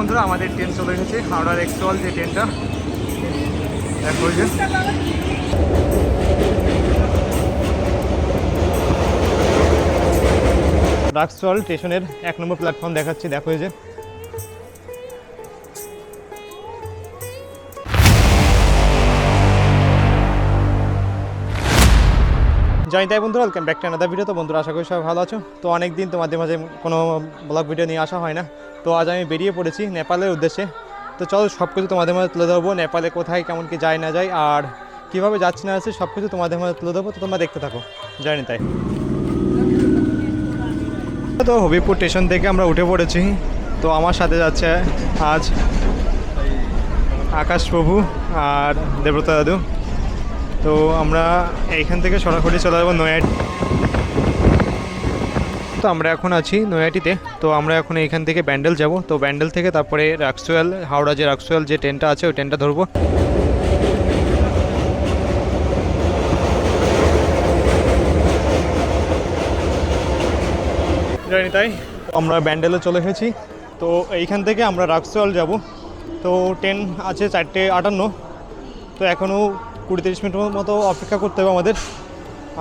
বন্ধুরা, আমাদের ট্রেন চলে এসেছে। হাওড়ার এক্সট্রল যে ট্রেনটা দেখো যে রাক্সওয়াল স্টেশনের এক নম্বর প্ল্যাটফর্ম দেখাচ্ছি, দেখো যে। জয় তাই বন্ধুরা welcome back to another video তো বন্ধুরা, আশা করি সবাই ভালো আছো। তো অনেক দিন তোমাদের মাঝে কোনো ব্লগ ভিডিও নিয়ে আসা হয় না। তো আজ আমি বেরিয়ে পড়েছি নেপালের উদ্দেশ্যে। তো চলো সব কিছু তোমাদের মাঝে তুলে ধরবো, নেপালে কোথায় কেমন কি যায় না যায়, আর কীভাবে যাচ্ছি না যাচ্ছি সব কিছু তোমাদের মাঝে তুলে ধরবো, তো তোমরা দেখতে থাকো। জানি তাই। তো হবিপুর স্টেশন থেকে আমরা উঠে পড়েছি। তো আমার সাথে যাচ্ছে আজ আকাশ প্রভু আর দেবব্রত দাদু। তো আমরা এইখান থেকে সরাসরি চলে যাব নয়াটি তো আমরা এখন আছি নয়াটিতে। তো আমরা এখন এইখান থেকে ব্যান্ডেল যাব। তো ব্যান্ডেল থেকে তারপরে রাক্সুয়াল হাওড়া যে রাক্সুয়াল যে ট্রেনটা আছে, ওই ট্রেনটা ধরবো। জানি তাই আমরা ব্যান্ডেলে চলে এসেছি। তো এইখান থেকে আমরা রাক্সওয়াল যাব। তো ট্রেন আছে চারটে আটান্ন। তো এখনও কুড়ি তিরিশ মিনিটের মতো অপেক্ষা করতে হবে আমাদের।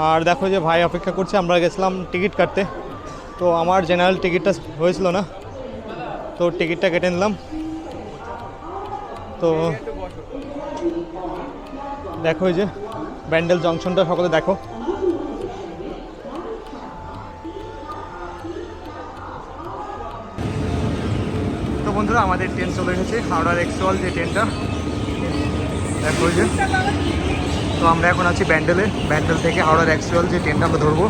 আর দেখো যে ভাই অপেক্ষা করছে, আমরা গেছিলাম টিকিট কাটতে। তো আমার জেনারেল টিকিটটা হয়েছিল না, তো টিকিটটা কেটে নিলাম। তো দেখো এই যে, ব্যান্ডেল জংশনটা সকলে দেখো। তো বন্ধুরা, আমাদের ট্রেন চলে এসেছে, হাওড়ার এক্সওয়াল যে ট্রেনটা দেখো যে, তো আমরা এখন আছি ব্যান্ডেলে। ব্যান্ডেল থেকে হাওড়ার এক্সওয়াল যে ট্রেনটা আমরা ধরবো।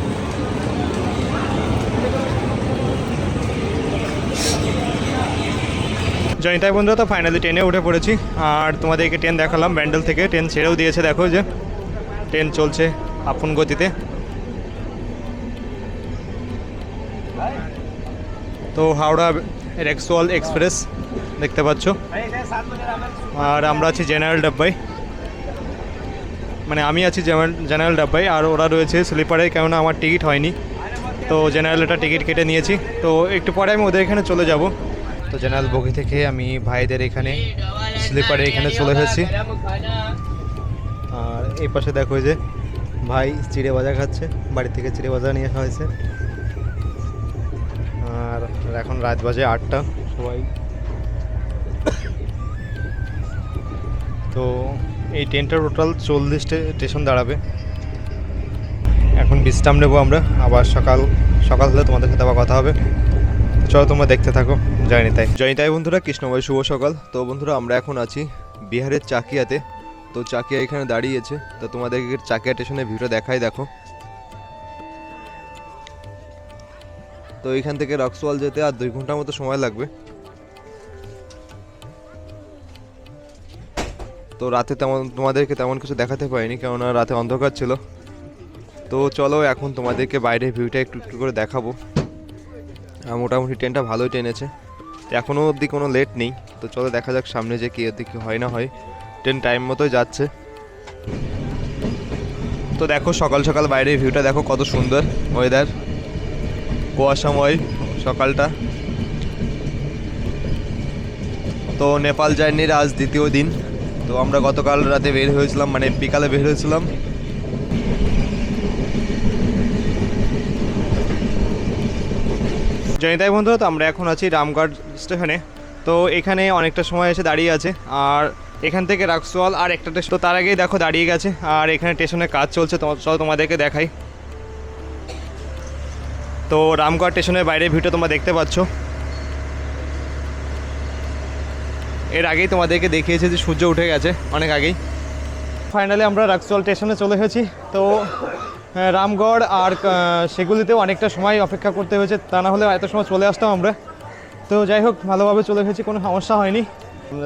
জয়নিতাই বন্ধুরা তো ফাইনালি ট্রেনে উঠে পড়েছি। আর তোমাদেরকে ট্রেন দেখালাম ব্যান্ডেল থেকে। ট্রেন ছেড়েও দিয়েছে, দেখো যে। ট্রেন চলছে আপন গতিতে। তো হাওড়া রেক্সওয়াল এক্সপ্রেস দেখতে পাচ্ছ। আর আমরা আছি জেনারেল ডাব্বাই মানে আমি আছি জেনারেল ডাব্বাই আর ওরা রয়েছে স্লিপারে, কেননা আমার টিকিট হয়নি। তো জেনারেলটা টিকিট কেটে নিয়েছি। তো একটু পরে আমি ওদের এখানে চলে যাব। তো জেনারেল বগি থেকে আমি ভাইদের এখানে স্লিপারে এখানে চলে এসেছি। আর এই পাশে দেখো যে ভাই চিড়ে ভাজা খাচ্ছে, বাড়ি থেকে চিড়ে ভাজা নিয়ে আসা হয়েছে। আর এখন রাত বাজে আটটা, সবাই। তো এই ট্রেনটা টোটাল চল্লিশ স্টেশন দাঁড়াবে। এখন বিশ্রাম নেব আমরা, আবার সকাল সকাল হলে তোমাদের সাথে আবার কথা হবে। চলো তোমরা দেখতে থাকো, জয়নিতাই। জয়নিতাই বন্ধুরা, কৃষ্ণময় শুভ সকাল। তো বন্ধুরা, আমরা এখন আছি বিহারের চাকিয়াতে। তো চাকিয়া এখানে দাঁড়িয়েছে। তো তোমাদেরকে চাকিয়া স্টেশনের ভিউটা দেখাই, দেখো। তো এখান থেকে রক্সওয়াল যেতে আর দুই ঘণ্টার মতো সময় লাগবে। তো রাতে তেমন, তোমাদেরকে তেমন কিছু দেখাতে পারিনি, কেননা রাতে অন্ধকার ছিল। তো চলো, এখন তোমাদেরকে বাইরের ভিউটা একটু একটু করে দেখাবো। মোটামুটি ট্রেনটা ভালোই টেনেছে। এখনও অবধি কোনো লেট নেই, তো চলো দেখা যাক সামনে যে কী অবধি কী হয় না হয়। ট্রেন টাইম মতোই যাচ্ছে। তো দেখো সকাল সকাল বাইরের ভিউটা দেখো কত সুন্দর ওয়েদার কুয়াশাময় সকালটা। তো নেপাল জার্নির আজ দ্বিতীয় দিন। তো আমরা গতকাল রাতে বের হয়েছিলাম মানে বিকালে বের হয়েছিলাম। জয়িতাই বন্ধু তো আমরা এখন আছি রামগড় স্টেশনে। তো এখানে অনেকটা সময় এসে দাঁড়িয়ে আছে। আর এখান থেকে রাক্সওয়াল আর একটা স্টেশন তো তার আগেই দেখো দাঁড়িয়ে গেছে। আর এখানে স্টেশনে কাজ চলছে। চলো তোমাদেরকে দেখাই। তো রামগড় স্টেশনের বাইরের ভিউটা তোমরা দেখতে পাচ্ছ। এর আগেই তোমাদেরকে দেখিয়েছে যে সূর্য উঠে গেছে অনেক আগেই। ফাইনালি আমরা রাক্সওয়াল স্টেশনে চলে এসেছি। তো রামগড় আর সেগুলিতেও অনেকটা সময় অপেক্ষা করতে হয়েছে। তা না হলে এত সময় চলে আসতাম আমরা। তো যাই হোক, ভালোভাবে চলে এসেছি, কোনো সমস্যা হয়নি।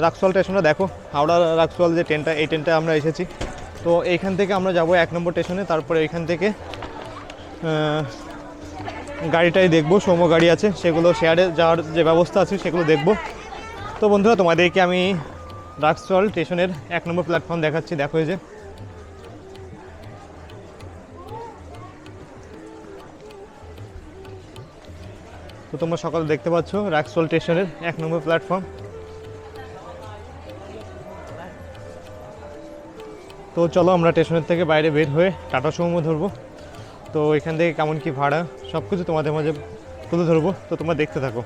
রাক্সওয়াল স্টেশনটা দেখো, হাওড়া রাক্সওয়াল যে ট্রেনটা, এই ট্রেনটা আমরা এসেছি। তো এইখান থেকে আমরা যাব এক নম্বর স্টেশনে, তারপরে এইখান থেকে গাড়িটাই দেখব সোমো গাড়ি আছে, সেগুলো শেয়ারে যাওয়ার যে ব্যবস্থা আছে, সেগুলো দেখব। তো বন্ধুরা, তোমাদেরকে আমি রাক্সওয়াল স্টেশনের এক নম্বর প্ল্যাটফর্ম দেখাচ্ছি, দেখো এই যে। তো তোমরা সকালে দেখতে পাচ্ছ রাক্সোল স্টেশনের এক নম্বর প্ল্যাটফর্ম তো চলো আমরা স্টেশনের থেকে বাইরে বের হয়ে টাটা সুমো ধরবো। তো এখান থেকে কেমন কি ভাড়া সব কিছু তোমাদের মাঝে তুলে ধরবো। তো তোমরা দেখতে থাকো।